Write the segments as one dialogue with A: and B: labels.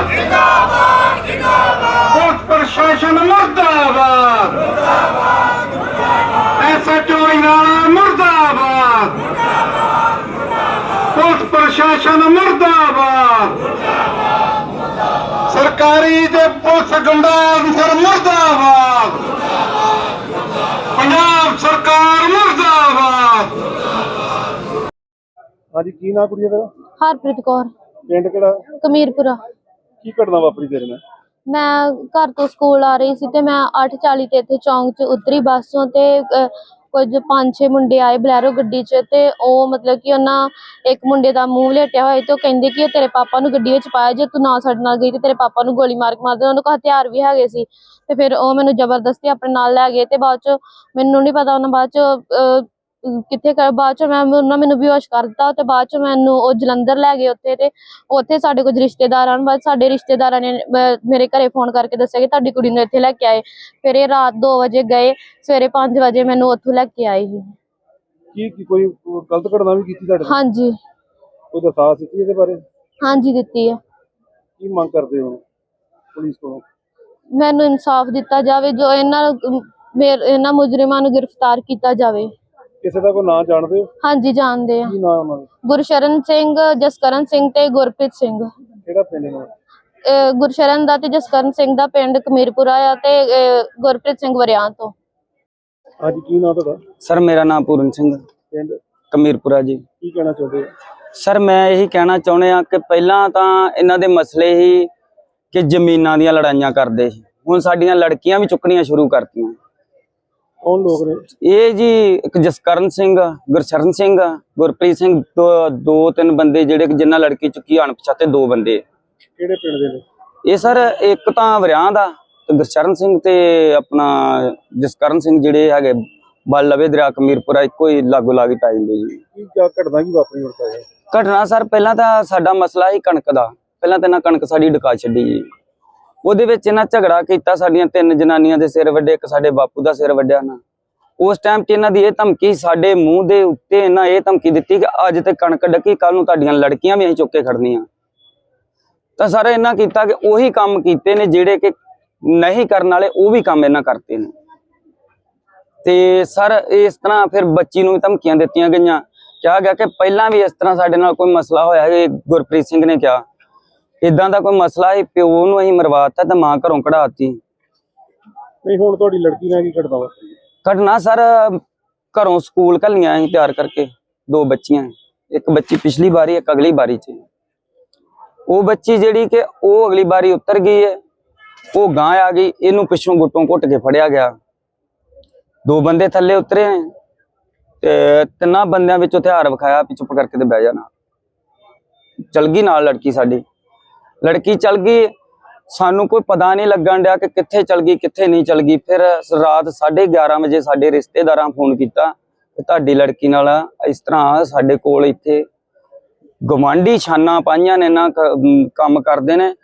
A: ਮੁਰਦਾਬਾਦ ਜਿੰਦਾਬਾਦ ਜਿੰਦਾਬਾਦ ਪੁਲਿਸ ਪ੍ਰਸ਼ਾਸਨ ਮੁਰਦਾਬਾਦ ਮੁਰਦਾਬਾਦ ਐਸਐਚਓ ਇਨਾਲਾ ਮੁਰਦਾਬਾਦ ਪੁਲਿਸ ਪ੍ਰਸ਼ਾਸਨ ਮੁਰਦਾਬਾਦ ਸਰਕਾਰੀ ਤੇ ਪੁਲਿਸ ਗੁੰਡਾ ਅਨਸਰ ਮੁਰਦਾਬਾਦ ਪੰਜਾਬ ਸਰਕਾਰ ਮੁਰਦਾਬਾਦ
B: ਹਾਂਜੀ ਕੀ ਨਾਂ ਕੁੜੀਏ ਤੇਰਾ?
C: ਹਰਪ੍ਰੀਤ ਕੌਰ।
B: ਪਿੰਡ ਕਿਹੜਾ?
C: ਕਮੀਰਪੁਰਾ।
B: ਕੀ ਘਟਨਾ ਵਾਪਰੀ ਤੇਰੇ ਨਾਲ?
C: ਮੈਂ ਘਰ ਤੋਂ ਸਕੂਲ ਆ ਰਹੀ ਸੀ ਤੇ ਮੈਂ 8:40 ਤੇ ਇੱਥੇ ਚੌਂਕ 'ਚ ਉਤਰੀ ਬੱਸ ਤੇ ਅਹ, ਕੁਝ ਪੰਜ ਛੇ ਮੁੰਡੇ ਆਏ ਬਲੈਰੋ ਗੱਡੀ 'ਚ ਤੇ ਉਹ ਮਤਲਬ ਕਿ ਉਹਨਾਂ ਇੱਕ ਮੁੰਡੇ ਦਾ ਮੂੰਹ ਲੇਟਿਆ ਹੋਇਆ ਤੇ ਉਹ ਕਹਿੰਦੇ ਕਿ ਇਹ ਤੇਰੇ ਪਾਪਾ ਨੂੰ ਗੱਡੀ ਵਿੱਚ ਪਾਇਆ ਜੇ ਤੂੰ ਨਾ ਸਾਡੇ ਨਾਲ ਗਈ ਤੇ ਤੇਰੇ ਪਾਪਾ ਨੂੰ ਗੋਲੀ ਮਾਰ ਕੇ ਮਾਰ ਦੇਣਾ ਉਹਨਾਂ ਕੋਲ ਹਥਿਆਰ ਵੀ ਹੈਗੇ ਸੀ ਤੇ ਫਿਰ ਉਹ ਮੈਨੂੰ ਜ਼ਬਰਦਸਤੀ ਆਪਣੇ ਨਾਲ ਲੈ ਗਏ ਤੇ ਬਾਅਦ 'ਚ ਮੈਨੂੰ ਨਹੀਂ ਪਤਾ ਉਹਨਾਂ ਬਾਅਦ 'ਚ ਅਹ, ਕਿੱਥੇ ਕਰ ਬਾਅਦ 'ਚ ਮੈਂ ਉਹਨਾਂ ਮੈਨੂੰ ਬੇਹੋਸ਼ ਕਰ ਦਿੱਤਾ ਤੇ ਬਾਅਦ 'ਚ ਮੈਨੂੰ ਉਹ ਜਲੰਧਰ ਲੈ ਗਏ ਉੱਥੇ ਤੇ ਉੱਥੇ ਸਾਡੇ ਕੁਝ ਰਿਸ਼ਤੇਦਾਰ ਹਨ ਬਾਅਦ ਸਾਡੇ ਰਿਸ਼ਤੇਦਾਰਾਂ ਨੇ ਮੇਰੇ ਘਰੇ ਫੋਨ ਕਰਕੇ ਦੱਸਿਆ ਕਿ ਤੁਹਾਡੀ ਕੁੜੀ ਨੂੰ ਇੱਥੇ ਲੈ ਕੇ ਆਏ। ਫਿਰ ਇਹ ਰਾਤ 2 ਵਜੇ ਗਏ ਸਵੇਰੇ 5 ਵਜੇ ਮੈਨੂੰ ਉੱਥੋਂ ਲੈ ਕੇ ਆਏ ਸੀ
B: ਕੀ ਕੀ ਕੋਈ ਗਲਤ ਘਟਨਾ ਵੀ ਕੀਤੀ ਤੁਹਾਡੇ ਨਾਲ?
C: ਹਾਂਜੀ।
B: ਕੋਈ ਦਰਖਾਸਤ ਦਿੱਤੀ ਇਹਦੇ ਬਾਰੇ?
C: ਹਾਂਜੀ ਦਿੱਤੀ ਹੈ
B: ਕੀ ਮੰਗ ਕਰਦੇ ਹੋ ਪੁਲਿਸ ਕੋਲੋਂ?
C: ਮੈਨੂੰ ਇਨਸਾਫ ਦਿੱਤਾ ਜਾਵੇ ਜੋ ਇਹਨਾਂ ਨੂੰ- ਮੇਰ ਇਹਨਾਂ ਮੁਜਰਮਾਂ ਨੂੰ ਗ੍ਰਿਫਤਾਰ ਕੀਤਾ ਜਾਵੇ।
B: ਕਿਸੇ ਦਾ ਕੋਈ ਨਾਂ ਜਾਣਦੇ ਹੋ?
C: ਹਾਂਜੀ ਜਾਣਦੇ ਆ।
B: ਕੀ ਨਾਂ ਉਹਨਾਂ ਦਾ?
C: ਗੁਰਸ਼ਰਨ ਸਿੰਘ ਜਸਕਰਨ ਸਿੰਘ ਤੇ ਗੁਰਪ੍ਰੀਤ ਸਿੰਘ।
B: ਕਿਹੜਾ ਪਿੰਡ ਇਹਨਾਂ ਦਾ
C: ਅਹ ਗੁਰਸ਼ਰਨ ਦਾ ਤੇ ਜਸਕਰਨ ਸਿੰਘ ਦਾ ਪਿੰਡ ਕਮੀਰਪੁਰਾ ਆ ਤੇ ਅਹ, ਗੁਰਪ੍ਰੀਤ ਸਿੰਘ ਵਰਿਆਂ ਤੋਂ।
B: ਅੱਜ ਕੀ ਨਾਂ ਤੁਹਾਡਾ?
D: ਸਰ ਮੇਰਾ ਨਾਮ ਪੂਰਨ ਸਿੰਘ।
B: ਪਿੰਡ?
D: ਕਮੀਰਪੁਰਾ ਜੀ।
B: ਕੀ ਕਹਿਣਾ ਚਾਹੁੰਦੇ ਹੋ?
D: ਸਰ ਮੈਂ ਇਹੀ ਕਹਿਣਾ ਚਾਹੁੰਦੇ ਆ ਕਿ ਪਹਿਲਾਂ ਤਾਂ ਇਹਨਾਂ ਦੇ ਮਸਲੇ ਹੀ ਕਿ ਜ਼ਮੀਨਾਂ ਦੀਆਂ ਲੜਾਈਆਂ ਕਰਦੇ ਸੀ। ਹੁਣ ਸਾਡੀਆਂ ਲੜਕੀਆਂ ਵੀ ਚੁੱਕਣੀਆਂ ਸ਼ੁਰੂ ਕਰਤੀਆਂ।
B: ਕੌਣ ਲੋਕ ਨੇ?
D: ਇਹ ਜੀ ਇੱਕ ਜਸਕਰਨ ਸਿੰਘ ਗੁਰਸ਼ਰਨ ਸਿੰਘ ਗੁਰਪ੍ਰੀਤ ਸਿੰਘ ਦੋ- ਦੋ ਤਿੰਨ ਬੰਦੇ ਜਿਹੜੇ ਕਿ ਜਿਨ੍ਹਾਂ ਲੜਕੀ ਚੁੱਕੀ ਅਣਪਛਾਤੇ ਦੋ ਬੰਦੇ।
B: ਕਿਹੜੇ ਪਿੰਡ ਦੇ ਨੇ?
D: ਇਹ ਸਰ ਇੱਕ ਤਾਂ ਵਰਿਆਂ ਦਾ ਤੇ ਗੁਰਸ਼ਰਨ ਸਿੰਘ ਤੇ ਆਪਣਾ ਜਸਕਰਨ ਸਿੰਘ ਜਿਹੜੇ ਹੈਗੇ ਬਲ ਲਵੇ ਦਰਿਆ ਕਮੀਰਪੁਰਾ ਇੱਕੋ ਹੀ ਲਾਗੋ ਲਾਗੀ ਪੈ ਜਾਂਦੇ ਜੀ।
B: ਕੀ ਕਿਆ ਘਟਨਾ ਕੀ ਵਾਪਰੀ ਹੁਣ ਤੱਕ
D: ਘਟਨਾ ਸਰ ਪਹਿਲਾਂ ਤਾਂ ਸਾਡਾ ਮਸਲਾ ਹੀ ਕਣਕ ਦਾ। ਪਹਿਲਾਂ ਤਾਂ ਇਹਨਾਂ ਕਣਕ ਸਾਡੀ ਡਕਾ ਛੱਡੀ ਜੀ। ਉਹਦੇ ਵਿੱਚ ਇਹਨਾਂ ਝਗੜਾ ਕੀਤਾ ਸਾਡੀਆਂ ਤਿੰਨ ਜਨਾਨੀਆਂ ਦੇ ਸਿਰ ਵੱਡੇ, ਇੱਕ ਸਾਡੇ ਬਾਪੂ ਦਾ ਸਿਰ ਵੱਡਿਆ ਨਾ। ਉਸ ਟਾਈਮ 'ਚ ਇਹਨਾਂ ਦੀ ਇਹ ਧਮਕੀ ਸਾਡੇ ਮੂੰਹ ਦੇ ਉੱਤੇ ਇਹਨਾਂ ਇਹ ਧਮਕੀ ਦਿੱਤੀ ਕਿ ਅੱਜ ਤੇ ਕਣਕ ਡੱਕੀ ਕੱਲ ਨੂੰ ਤੁਹਾਡੀਆਂ ਲੜਕੀਆਂ ਵੀ ਅਸੀਂ ਚੁੱਕ ਕੇ ਖੜਨੀਆਂ ਤਾਂ ਸਰ ਇਹਨਾਂ ਕੀਤਾ ਕਿ ਉਹੀ ਕੰਮ ਕੀਤੇ ਨੇ ਜਿਹੜੇ ਕਿ ਨਹੀਂ ਕਰਨ ਵਾਲੇ, ਉਹ ਵੀ ਕੰਮ ਇਹਨਾਂ ਕਰਤੇ ਨੇ। ਤੇ ਸਰ, ਇਸ ਤਰ੍ਹਾਂ ਫਿਰ ਬੱਚੀ ਨੂੰ ਵੀ ਧਮਕੀਆਂ ਦਿੱਤੀਆਂ ਗਈਆਂ। ਕਿਹਾ ਗਿਆ ਕਿ ਪਹਿਲਾਂ ਵੀ ਇਸ ਤਰ੍ਹਾਂ ਸਾਡੇ ਨਾਲ ਕੋਈ ਮਸਲਾ ਹੋਇਆ ਹੈ ਗੁਰਪ੍ਰੀਤ ਸਿੰਘ ਨੇ ਕਿਹਾ। ਇਦਾਂ ਦਾ ਕੋਈ ਮਸਲਾ ਹੈ ਪਿਓ ਨੂੰ ਅਸੀਂ ਮਰਵਾਤਾ ਤੇ ਮਾਂ ਘਰੋਂ ਕਢਾਤੀ
B: ਨਹੀਂ ਹੁਣ ਤੁਹਾਡੀ ਲੜਕੀ ਨਾਲ ਕੀ ਘਟਨਾ ਵਾਪਰੀ
D: ਘਟਨਾ ਸਰ ਘਰੋਂ ਸਕੂਲ ਘੱਲੀਆਂ ਅਸੀਂ ਤਿਆਰ ਕਰਕੇ ਦੋ ਬੱਚੀਆਂ ਇੱਕ ਬੱਚੀ ਪਿਛਲੀ ਵਾਰੀ ਇੱਕ ਅਗਲੀ ਵਾਰੀ 'ਚ। ਉਹ ਬੱਚੀ ਜਿਹੜੀ ਕਿ ਉਹ ਅਗਲੀ ਵਾਰੀ ਉਤਰ ਗਈ ਹੈ ਉਹ ਗਾਂ ਆ ਗਈ ਇਹਨੂੰ ਪਿੱਛੋਂ ਗੁੱਟੋਂ ਘੁੱਟ ਕੇ ਫੜਿਆ ਗਿਆ। ਦੋ ਬੰਦੇ ਥੱਲੇ ਉਤਰੇ ਨੇ ਤੇ ਤਿੰਨਾਂ ਬੰਦਿਆਂ ਵਿੱਚ ਹਥਿਆਰ ਵਿਖਾਇਆ ਵੀ ਚੁੱਪ ਕਰਕੇ ਤੇ ਬਹਿ ਜਾਣਾ ਚਲ ਗਈ ਨਾਲ ਲੜਕੀ ਸਾਡੀ। ਲੜਕੀ ਚਲ ਗਈ। ਸਾਨੂੰ ਕੋਈ ਪਤਾ ਨਹੀਂ ਲੱਗਣ ਡਿਆ ਕਿ ਕਿੱਥੇ ਚਲ ਗਈ, ਕਿੱਥੇ ਨਹੀਂ ਚਲ ਗਈ। ਫਿਰ ਰਾਤ 11:30 ਵਜੇ ਸਾਡੇ ਰਿਸ਼ਤੇਦਾਰਾਂ ਫੋਨ ਕੀਤਾ ਕਿ ਤੁਹਾਡੀ ਲੜਕੀ ਨਾਲ ਇਸ ਤਰ੍ਹਾਂ ਸਾਡੇ ਕੋਲ ਇੱਥੇ ਗਵਾਂਢੀ ਛਾਨਾ ਪਾਈਆਂ ਨੇ ਨਾ ਕੰਮ ਕਰਦੇ ਨੇ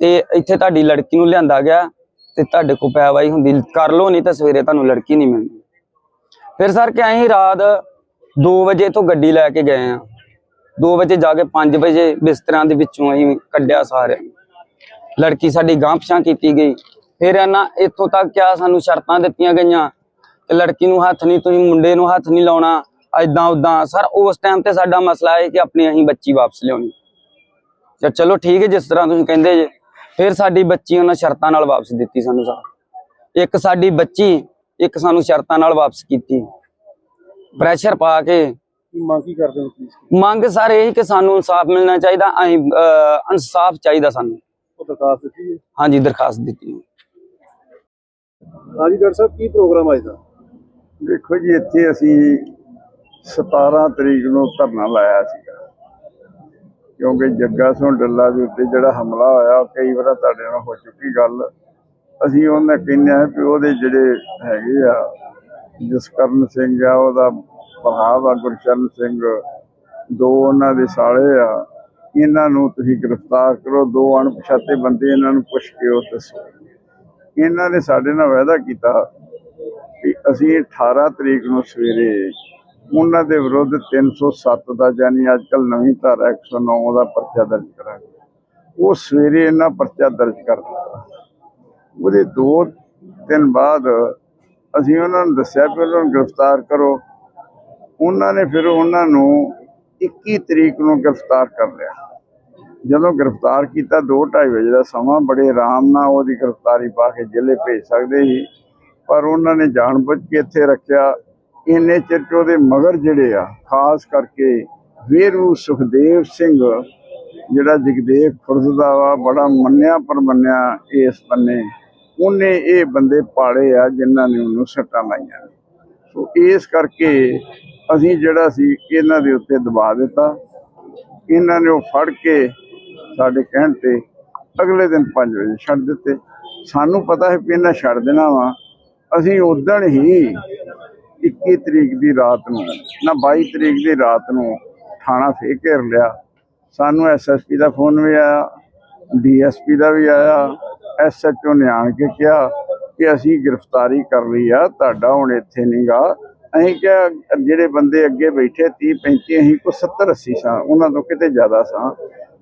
D: ਤੇ ਇੱਥੇ ਤੁਹਾਡੀ ਲੜਕੀ ਨੂੰ ਲਿਆਂਦਾ ਗਿਆ ਤੇ ਤੁਹਾਡੇ ਕੋਲ ਪੈਵਾਈ ਹੁੰਦੀ। ਕਰ ਲੋ ਨਹੀਂ ਤਾਂ ਸਵੇਰੇ ਤੁਹਾਨੂੰ ਲੜਕੀ ਨਹੀਂ ਮਿਲਣੀ। ਫਿਰ ਸਰ ਕਿ ਅਸੀਂ ਰਾਤ 2 ਵਜੇ ਤੋਂ ਗੱਡੀ ਲੈ ਕੇ ਗਏ ਆ 2 ਵਜੇ ਜਾ ਕੇ 5 ਵਜੇ ਬਿਸਤਰਿਆਂ ਦੇ ਵਿੱਚੋਂ ਅਸੀਂ ਕੱਢਿਆ ਸਾਰਿਆਂ ਨੂੰ। ਲੜਕੀ ਸਾਡੀ ਗਾਂਪਛਾਂ ਕੀਤੀ ਗਈ। ਫਿਰ ਇਹਨਾਂ ਇੱਥੋਂ ਤੱਕ ਕਿਆ ਸਾਨੂੰ ਸ਼ਰਤਾਂ ਦਿੱਤੀਆਂ ਗਈਆਂ ਕਿ ਲੜਕੀ ਨੂੰ ਹੱਥ ਨਹੀਂ, ਤੁਸੀਂ ਮੁੰਡੇ ਨੂੰ ਹੱਥ ਨਹੀਂ ਲਾਉਣਾ ਐਦਾਂ ਉਦਾਂ ਸਰ, ਉਸ ਟਾਈਮ ਤੇ ਸਾਡਾ ਮਸਲਾ ਹੈ ਕਿ ਆਪਣੀ ਅਸੀਂ ਬੱਚੀ ਵਾਪਸ ਲਿਆਉਣੀ। ਤੇ ਚਲੋ ਠੀਕ ਹੈ, ਜਿਸ ਤਰ੍ਹਾਂ ਤੁਸੀਂ ਕਹਿੰਦੇ ਜੇ। ਫਿਰ ਸਾਡੀ ਬੱਚੀ ਉਹਨਾਂ ਸ਼ਰਤਾਂ ਨਾਲ ਵਾਪਸ ਦਿੱਤੀ ਸਾਨੂੰ ਸਰ। ਇੱਕ ਸਾਡੀ ਬੱਚੀ, ਇੱਕ ਸਾਨੂੰ ਸ਼ਰਤਾਂ ਨਾਲ ਵਾਪਸ ਕੀਤੀ। ਪ੍ਰੈਸ਼ਰ ਪਾ ਕੇ
B: ਕੀ ਮੰਗ ਕੀ ਕਰਦੇ ਹੋ ਪੁਲਿਸ ਕੋਲ?
D: ਮੰਗ ਸਰ ਇਹ ਕਿ ਸਾਨੂੰ ਇਨਸਾਫ ਮਿਲਣਾ ਚਾਹੀਦਾ ਅਸੀਂ ਅਹ, ਇਨਸਾਫ ਚਾਹੀਦਾ ਸਾਨੂੰ।
B: ਉਹ ਦਰਖਾਸਤ ਦਿੱਤੀ ਹੈ?
D: ਹਾਂਜੀ ਦਰਖਾਸਤ ਦਿੱਤੀ
B: ਹਾਂਜੀ ਡਾਕਟਰ ਸਾਹਿਬ ਕੀ ਪ੍ਰੋਗਰਾਮ ਅੱਜ ਦਾ
E: ਦੇਖੋ ਜੀ ਇੱਥੇ ਅਸੀਂ 17 ਤਰੀਕ ਨੂੰ ਧਰਨਾ ਲਾਇਆ ਸੀਗਾ। ਕਿਉਂਕਿ ਜੱਗਾ ਸਿੰਘ ਡੱਲਾ ਦੇ ਉੱਤੇ ਜਿਹੜਾ ਹਮਲਾ ਹੋਇਆ ਉਹ ਕਈ ਵਾਰ ਤੁਹਾਡੇ ਨਾਲ ਹੋ ਚੁੱਕੀ ਗੱਲ। ਅਸੀਂ ਉਹਨਾਂ ਕਹਿੰਦੇ ਆ ਕਿ ਉਹਦੇ ਜਿਹੜੇ ਹੈਗੇ ਆ ਜਸਕਰਨ ਸਿੰਘ ਆ ਉਹਦਾ ਭਰਾ ਵਾ ਸਿੰਘ, ਦੋ ਉਹਨਾਂ ਦੇ ਸਾਲੇ ਆ। ਇਹਨਾਂ ਨੂੰ ਤੁਸੀਂ ਗ੍ਰਿਫਤਾਰ ਕਰੋ, ਦੋ ਅਣਪਛਾਤੇ ਬੰਦੇ ਇਹਨਾਂ ਨੂੰ ਪੁੱਛ ਕੇ ਉਹ ਦੱਸੋ। ਇਹਨਾਂ ਨੇ ਸਾਡੇ ਨਾਲ ਵਾਅਦਾ ਕੀਤਾ ਕਿ ਅਸੀਂ 18 ਤਰੀਕ ਨੂੰ ਸਵੇਰੇ ਉਹਨਾਂ ਦੇ ਵਿਰੁੱਧ 307 ਦਾ ਯਾਨੀ ਅੱਜਕੱਲ ਨਵੀਂ ਧਾਰਾ 109 ਦਾ ਪਰਚਾ ਦਰਜ ਕਰਾਂਗੇ। ਉਹ ਸਵੇਰੇ ਇਹਨਾਂ ਪਰਚਾ ਦਰਜ ਕਰ ਦਿੱਤਾ। ਉਹਦੇ ਦੋ ਦਿਨ ਬਾਅਦ ਅਸੀਂ ਉਹਨਾਂ ਨੂੰ ਦੱਸਿਆ ਕਿ ਉਹਨਾਂ ਨੂੰ ਗ੍ਰਿਫਤਾਰ ਕਰੋ। ਉਹਨਾਂ ਨੇ ਫਿਰ ਉਹਨਾਂ ਨੂੰ 21 ਤਰੀਕ ਨੂੰ ਗ੍ਰਿਫਤਾਰ ਕਰ ਲਿਆ। ਜਦੋਂ ਗ੍ਰਿਫਤਾਰ ਕੀਤਾ 2:30 ਵਜੇ ਦਾ ਸਮਾਂ, ਬੜੇ ਆਰਾਮ ਨਾਲ ਉਹਦੀ ਗ੍ਰਿਫਤਾਰੀ ਪਾ ਕੇ ਜਿਲ੍ਹੇ ਭੇਜ ਸਕਦੇ ਸੀ। ਪਰ ਉਹਨਾਂ ਨੇ ਜਾਣਬੁੱਝ ਕੇ ਇੱਥੇ ਰੱਖਿਆ। ਇੰਨੇ ਚਿਰ 'ਚ ਉਹਦੇ ਮਗਰ ਜਿਹੜੇ ਆ, ਖਾਸ ਕਰਕੇ ਵੀਰੂ ਸੁਖਦੇਵ ਸਿੰਘ, ਜਿਹੜਾ ਜਗਦੇਵ ਖੁਰਦ ਦਾ ਵਾ, ਬੜਾ ਮੰਨਿਆ ਪਰਮੰਨਿਆ ਇਸ ਬੰਨੇ। ਉਹਨੇ ਇਹ ਬੰਦੇ ਪਾਲੇ ਆ ਜਿਨ੍ਹਾਂ ਨੇ ਉਹਨੂੰ ਸੱਟਾਂ ਲਾਈਆਂ ਨੇ। ਸੋ ਇਸ ਕਰਕੇ ਅਸੀਂ ਜਿਹੜਾ ਸੀ ਇਹਨਾਂ ਦੇ ਉੱਤੇ ਦਬਾ ਦਿੱਤਾ। ਇਹਨਾਂ ਨੇ ਉਹ ਫੜ ਕੇ ਸਾਡੇ ਕਹਿਣ ਤੇ ਅਗਲੇ ਦਿਨ 5 ਵਜੇ ਛੱਡ ਦਿੱਤੇ। ਸਾਨੂੰ ਪਤਾ ਹੈ ਵੀ ਇਹਨਾਂ ਛੱਡ ਦੇਣਾ ਵਾ। ਅਸੀਂ ਉਦਣ ਹੀ 21 ਤਰੀਕ ਦੀ ਰਾਤ ਨੂੰ, ਨਾ 22 ਤਰੀਕ ਦੀ ਰਾਤ ਨੂੰ ਥਾਣਾ ਫੇਰ ਘੇਰ ਲਿਆ। ਸਾਨੂੰ ਐਸਐਸਪੀ ਦਾ ਫੋਨ ਵੀ ਆਇਆ ਡੀਐਸਪੀ ਦਾ ਵੀ ਆਇਆ ਐਸਐਚਓ ਨੇ ਆਣ ਕੇ ਕਿਹਾ ਕਿ ਅਸੀਂ ਗ੍ਰਿਫਤਾਰੀ ਕਰ ਲਈ ਆ, ਤੁਹਾਡਾ ਹੁਣ ਇੱਥੇ ਨਹੀਂਗਾ ਅਸੀਂ ਕਿਹਾ, ਜਿਹੜੇ ਬੰਦੇ ਅੱਗੇ ਬੈਠੇ 30 35 ਅਸੀਂ ਕੋ 70 80 ਸਾਂ, ਉਹਨਾਂ ਤੋਂ ਕਿਤੇ ਜ਼ਿਆਦਾ ਸਾਂ,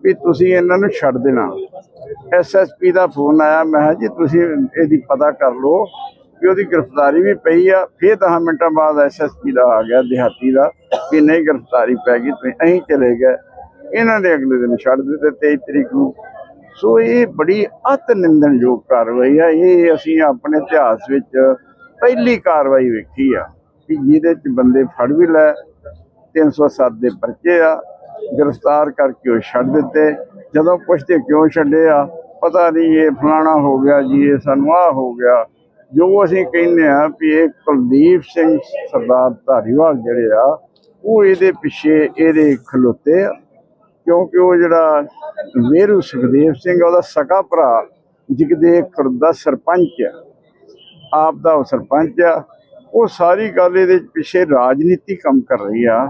E: ਵੀ ਤੁਸੀਂ ਇਹਨਾਂ ਨੂੰ ਛੱਡ ਦੇਣਾ। ਐਸਐਸਪੀ ਦਾ ਫੋਨ ਆਇਆ, ਮੈਂ ਕਿਹਾ ਜੀ, ਤੁਸੀਂ ਇਹਦੀ ਪਤਾ ਕਰ ਲਓ ਵੀ ਉਹਦੀ ਗ੍ਰਿਫਤਾਰੀ ਵੀ ਪਈ ਆ। ਫਿਰ 10 ਮਿੰਟਾਂ ਬਾਅਦ ਐਸਐਸਪੀ ਦਾ ਆ ਗਿਆ, ਦਿਹਾਤੀ ਦਾ ਕਿ ਨਹੀਂ ਗ੍ਰਿਫਤਾਰੀ ਪੈ ਗਈ ਤੇ ਅਸੀਂ ਚਲੇ ਗਏ। ਇਹਨਾਂ ਨੇ ਅਗਲੇ ਦਿਨ ਛੱਡ ਦਿੱਤੇ 23 ਤਰੀਕ ਨੂੰ। ਸੋ ਇਹ ਬੜੀ ਅਤ ਨਿੰਦਣਯੋਗ ਕਾਰਵਾਈ ਆ। ਇਹ ਅਸੀਂ ਆਪਣੇ ਇਤਿਹਾਸ ਵਿੱਚ ਪਹਿਲੀ ਕਾਰਵਾਈ ਵੇਖੀ ਆ ਕਿ ਜਿਹਦੇ ਚ ਬੰਦੇ ਫੜ ਵੀ ਲੈ 307 ਦੇ ਪਰਚੇ ਆ, ਗ੍ਰਿਫਤਾਰ ਕਰਕੇ ਉਹ ਛੱਡ ਦਿੱਤੇ। ਜਦੋਂ ਪੁੱਛਦੇ ਕਿਉਂ ਛੱਡੇ ਆ, ਪਤਾ ਨਹੀਂ ਇਹ ਫਲਾਣਾ ਹੋ ਗਿਆ ਜੀ, ਇਹ ਸਾਨੂੰ ਆਹ ਹੋ ਗਿਆ। ਜੋ ਅਸੀਂ ਕਹਿੰਦੇ ਆ ਵੀ ਇਹ ਕੁਲਦੀਪ ਸਿੰਘ ਸਰਦਾਰ ਧਾਰੀਵਾਲ ਜਿਹੜੇ ਆ, ਉਹ ਇਹਦੇ ਪਿੱਛੇ ਇਹਦੇ ਖਲੋਤੇ ਆ। ਕਿਉਂਕਿ ਉਹ ਜਿਹੜਾ ਮੇਰੂ ਸੁਖਦੇਵ ਸਿੰਘ ਉਹਦਾ ਸਕਾ ਭਰਾ ਜਗਦੇਵ ਖੁਰਦ ਦਾ ਸਰਪੰਚ ਆ। ਆਪ ਦਾ ਉਹ ਸਰਪੰਚ ਆ। ਉਹ ਸਾਰੀ ਗੱਲ ਇਹਦੇ ਪਿੱਛੇ ਰਾਜਨੀਤੀ ਕੰਮ ਕਰ ਰਹੀ ਆ।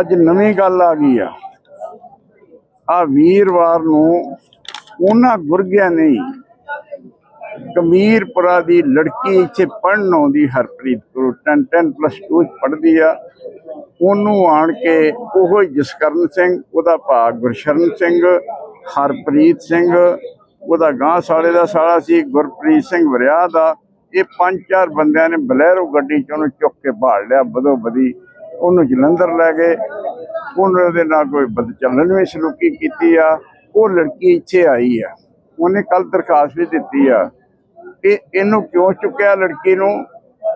E: ਅੱਜ ਨਵੀਂ ਗੱਲ ਆ ਗਈ ਆ। ਆ ਵੀਰਵਾਰ ਨੂੰ ਉਹਨਾਂ ਗੁਰਗਿਆਂ ਨੇ ਕਮੀਰਪੁਰਾ ਦੀ ਲੜਕੀ ਇੱਥੇ ਪੜ੍ਹਨ ਆਉਂਦੀ, ਹਰਪ੍ਰੀਤ ਕੋਲ 10 10 ਪਲੱਸ 2 ਚ ਪੜ੍ਹਦੀ ਆ। ਉਹਨੂੰ ਆਣ ਕੇ ਉਹ ਹੀ ਜਸਕਰਨ ਸਿੰਘ, ਉਹਦਾ ਭਾ ਗੁਰਸ਼ਰਨ ਸਿੰਘ, ਹਰਪ੍ਰੀਤ ਸਿੰਘ, ਉਹਦਾ ਗਾਂ ਸਾਲੇ ਦਾ ਸਾਲਾ ਸੀ, ਗੁਰਪ੍ਰੀਤ ਸਿੰਘ ਵਰਿਆ ਦਾ। ਇਹ ਪੰਜ ਚਾਰ ਬੰਦਿਆਂ ਨੇ ਬਲੈਰੋ ਗੱਡੀ ਚ ਉਹਨੂੰ ਚੁੱਕ ਕੇ ਭਾਲ ਲਿਆ, ਬਦੋ ਬਦੀ। ਉਹਨੂੰ ਜਲੰਧਰ ਲੈ ਗਏ। ਉਹਨਾਂ ਦੇ ਨਾਲ ਕੋਈ ਬਦ ਵੀ ਸਲੂਕੀ ਕੀਤੀ ਆ। ਉਹ ਲੜਕੀ ਇੱਥੇ ਆਈ ਆ। ਉਹਨੇ ਕੱਲ ਦਰਖਾਸਤ ਵੀ ਦਿੱਤੀ ਆ ਇਹ ਇਹਨੂੰ ਕਿਉਂ ਚੁੱਕਿਆ ਲੜਕੀ ਨੂੰ?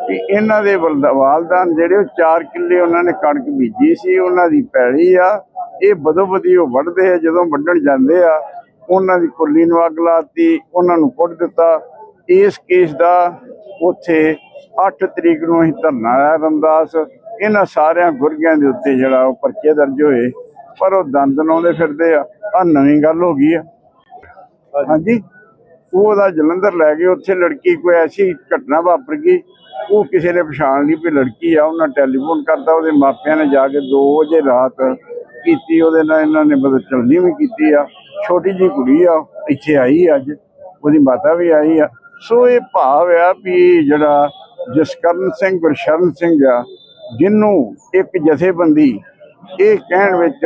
E: ਕਿ ਇਹਨਾਂ ਦੇ ਵਲਦ- ਵਾਲਦਾਨ ਜਿਹੜੇ ਉਹ 4 ਕਿੱਲੇ ਉਹਨਾਂ ਨੇ ਕਣਕ ਬੀਜੀ ਸੀ, ਉਹਨਾਂ ਦੀ ਪੈਲੀ ਆ। ਇਹ ਬਦੋ ਬਦੀ ਉਹ ਵੱਢਦੇ ਆ, ਜਦੋਂ ਵੱਢਣ ਜਾਂਦੇ ਆ, ਉਹਨਾਂ ਦੀ ਕੁੱਲੀ ਨੂੰ ਅੱਗ ਲਾਤੀ ਉਹਨਾਂ ਨੂੰ ਕੁੱਟ ਦਿੱਤਾ। ਇਸ ਕੇਸ ਦਾ ਉੱਥੇ 8 ਤਰੀਕ ਨੂੰ ਅਸੀਂ ਧਰਨਾ ਲਾਇਆ ਰਮਦਾਸ। ਇਹਨਾਂ ਸਾਰਿਆਂ ਗੁਰਗਿਆਂ ਦੇ ਉੱਤੇ ਜਿਹੜਾ ਉਹ ਪਰਚੇ ਦਰਜ ਹੋਏ, ਪਰ ਉਹ ਦੰਦ ਲਾਉਂਦੇ ਫਿਰਦੇ ਆ। ਆ ਨਵੀਂ ਗੱਲ ਹੋ ਗਈ ਆ। ਹਾਂਜੀ। ਉਹਦਾ ਜਲੰਧਰ ਲੈ ਗਏ, ਉੱਥੇ ਲੜਕੀ ਕੋਈ ਐਸੀ ਘਟਨਾ ਵਾਪਰ ਗਈ ਉਹ ਕਿਸੇ ਨੇ ਪਛਾਣ ਲਈ ਵੀ ਲੜਕੀ ਆ, ਉਹਨਾਂ ਟੈਲੀਫੋਨ ਕਰਤਾ, ਉਹਦੇ ਮਾਪਿਆਂ ਨੇ ਜਾ ਕੇ 2 ਵਜੇ ਰਾਤ ਕੀਤੀ, ਉਹਦੇ ਨਾਲ ਇਹਨਾਂ ਨੇ ਬਦਲ ਚਲਦੀ ਵੀ ਕੀਤੀ ਆ। ਛੋਟੀ ਜੀ ਕੁੜੀ ਆ, ਇੱਥੇ ਆਈ ਅੱਜ, ਉਹਦੀ ਮਾਤਾ ਵੀ ਆਈ ਆ। ਸੋ ਇਹ ਭਾਵ ਆ ਵੀ ਜਿਹੜਾ ਜਸਕਰਨ ਸਿੰਘ, ਗੁਰਸ਼ਰਨ ਸਿੰਘ ਆ, ਜਿਹਨੂੰ ਇੱਕ ਜਥੇਬੰਦੀ, ਇਹ ਕਹਿਣ ਵਿੱਚ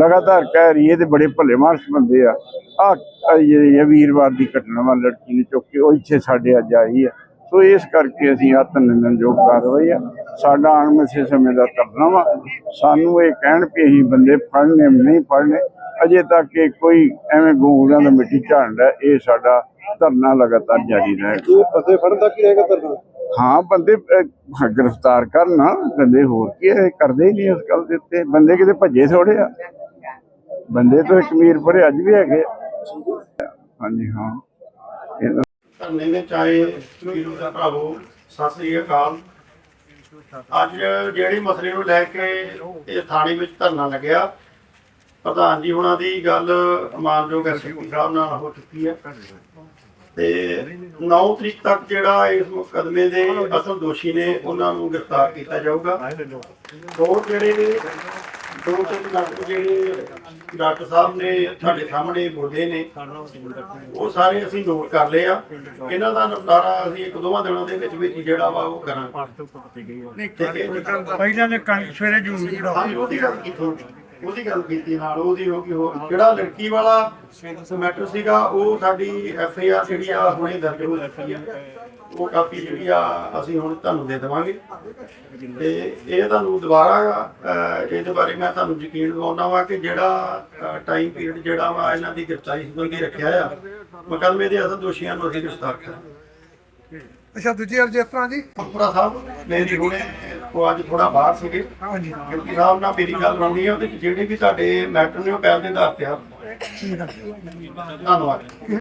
E: ਲਗਾਤਾਰ ਕਹਿ ਰਹੀ ਹੈ ਤੇ ਬੜੇ ਭਲੇ ਮਾਨਸ ਬੰਦੇ ਆ। ਆ ਇਹ ਵੀਰਵਾਰ ਦੀ ਘਟਨਾ ਵਾ, ਲੜਕੀ ਨੇ ਚੁੱਕ ਕੇ, ਉਹ ਇੱਥੇ ਸਾਡੇ ਅੱਜ ਆਈ ਆ। ਸੋ ਇਸ ਕਰਕੇ ਅਸੀਂ ਆਤਮ ਨਿੰਦਨਯੋਗ ਕਾਰਵਾਈ ਆ ਸਾਡਾ ਅਣਮਿੱਥੇ ਸਮੇਂ ਦਾ ਧਰਨਾ ਵਾ। ਸਾਨੂੰ ਇਹ ਕਹਿਣ ਵੀ ਅਸੀਂ ਬੰਦੇ ਫੜਨੇ ਨਹੀਂ ਫੜਨੇ ਅਜੇ ਤੱਕ ਇਹ ਕੋਈ ਐਵੇਂ ਗੋਂਗਲਾਂ ਦਾ ਮਿੱਟੀ ਝਾੜਦਾ ਇਹ ਸਾਡਾ ਧਰਨਾ ਲਗਾਤਾਰ ਜਾਰੀ ਰਹੇਗਾ
B: ਬੰਦੇ ਫੜਨ ਤੱਕ ਹੀ ਰਹੇਗਾ ਧਰਨਾ?
E: ਹਾਂ ਬੰਦੇ ਗ੍ਰਿਫਤਾਰ ਕਰਨ ਬੰਦੇ ਹੋਰ ਕੀ ਕਰਦੇ ਹੀ ਨਹੀਂ ਉਸ ਗੱਲ ਦੇ ਉੱਤੇ। ਬੰਦੇ ਕਿਤੇ ਭੱਜੇ ਥੋੜੇ ਆ। ਬੰਦੇ ਤਾਂ ਕਮੀਰਪੁਰੇ ਅੱਜ ਵੀ ਹੈਗੇ। ਹਾਂਜੀ ਹਾਂ।
F: ਧਰਨੇ ਵਿੱਚ ਆਏ ਵੀਰੋ ਦਾ ਭਰਾਵੋ, ਸਤਿ ਸ੍ਰੀ ਅਕਾਲ। ਅੱਜ ਜਿਹੜੀ ਮਸਲੇ ਨੂੰ ਲੈ ਕੇ ਇਹ ਥਾਣੇ ਵਿੱਚ ਧਰਨਾ ਲੱਗਿਆ, ਪ੍ਰਧਾਨ ਜੀ ਹੁਣਾਂ ਦੀ ਗੱਲ ਮਾਨਯੋਗ ਐਸਪੀ ਸਾਹਿਬ ਨਾਲ ਹੋ ਚੁੱਕੀ ਹੈ। ਤੇ 9 ਤਰੀਕ ਤੱਕ ਜਿਹੜਾ ਇਸ ਮੁਕਦਮੇ ਦੇ ਅਸਲ ਦੋਸ਼ੀ ਨੇ, ਉਹਨਾਂ ਨੂੰ ਗ੍ਰਿਫਤਾਰ ਕੀਤਾ ਜਾਊਗਾ। ਹੋਰ ਜਿਹੜੇ ਦੋ ਤਿੰਨ ਡਾਕਟਰ ਜਿਹੜੇ ਡਾਕਟਰ ਸਾਹਿਬ ਨੇ ਸਾਡੇ ਸਾਹਮਣੇ ਬੋਲੇ ਨੇ ਉਹ ਸਾਰੇ ਅਸੀਂ ਨੋਟ ਕਰ ਲਏ ਆ। ਇਹਨਾਂ ਦਾ ਨਿਪਟਾਰਾ ਅਸੀਂ ਇੱਕ ਦੋਵਾਂ ਦਿਨਾਂ ਦੇ ਵਿੱਚ ਜਿਹੜਾ ਵਾ ਉਹ ਕਰਾਂਗੇ।
A: ਪਹਿਲਾਂ ਨੇ ਕਣਕ ਸਵੇਰੇ ਜੂਨ
F: ਹਾਂਜੀ, ਉਹਦੀ ਗੱਲ ਕੀਤੀ। ਉਹਦੀ ਗੱਲ ਕੀਤੀ ਨਾਲ, ਉਹਦੀ ਹੋ ਗਈ ਹੋਰ ਜਿਹੜਾ ਲੜਕੀ ਵਾਲਾ ਮੈਟਰ ਸੀਗਾ, ਉਹ ਸਾਡੀ ਐਫ ਆਈ ਆਰ ਜਿਹੜੀ ਆ, ਹੁਣੇ ਦਰਜ ਹੋ ਚੁੱਕੀ ਆ। ਉਹ ਕਾਪੀ ਜਿਹੜੀ ਆ, ਅਸੀਂ ਹੁਣ ਤੁਹਾਨੂੰ ਦੇ ਦੇਵਾਂਗੇ। ਤੇ ਇਹ ਤੁਹਾਨੂੰ ਦੁਬਾਰਾ ਇਹਦੇ ਬਾਰੇ ਮੈਂ ਤੁਹਾਨੂੰ ਯਕੀਨ ਦਿਵਾਉਣਾ ਵਾ ਕਿ ਜਿਹੜਾ ਟਾਈਮ ਪੀਰੀਅਡ ਜਿਹੜਾ ਵਾ, ਇਹਨਾਂ ਦੀ ਗ੍ਰਿਫਤਾਰੀ ਸੰਬੰਧੀ ਰੱਖਿਆ ਆ। ਮੁਕਦਮੇ ਦੇ ਅਸਲ ਦੋਸ਼ੀਆਂ ਨੂੰ ਅਸੀਂ ਗ੍ਰਿਫਤਾਰ ਕਰਾਂਗੇ।
A: ਅੱਛਾ ਦੂਜੀ ਰਜਿਸਟਰਾਂ ਜੀ?
F: ਪੁਰਾ ਸਾਹਿਬ ਮੇਰੀ ਹੁਣੇ ਉਹ ਅੱਜ ਥੋੜਾ ਬਾਹਰ ਸੀਗੇ।
A: ਹਾਂਜੀ
F: ਡਿਪਟੀ ਸਾਹਿਬ ਨਾਲ ਮੇਰੀ ਗੱਲ ਹੋਣੀ ਹੈ ਉਹਦੇ 'ਚ ਜਿਹੜੇ ਵੀ ਤੁਹਾਡੇ ਮੈਟਰ ਨੇ ਉਹ ਪਹਿਲ ਦੇ ਆਧਾਰ ਤੇ ਆ। ਧੰਨਵਾਦ।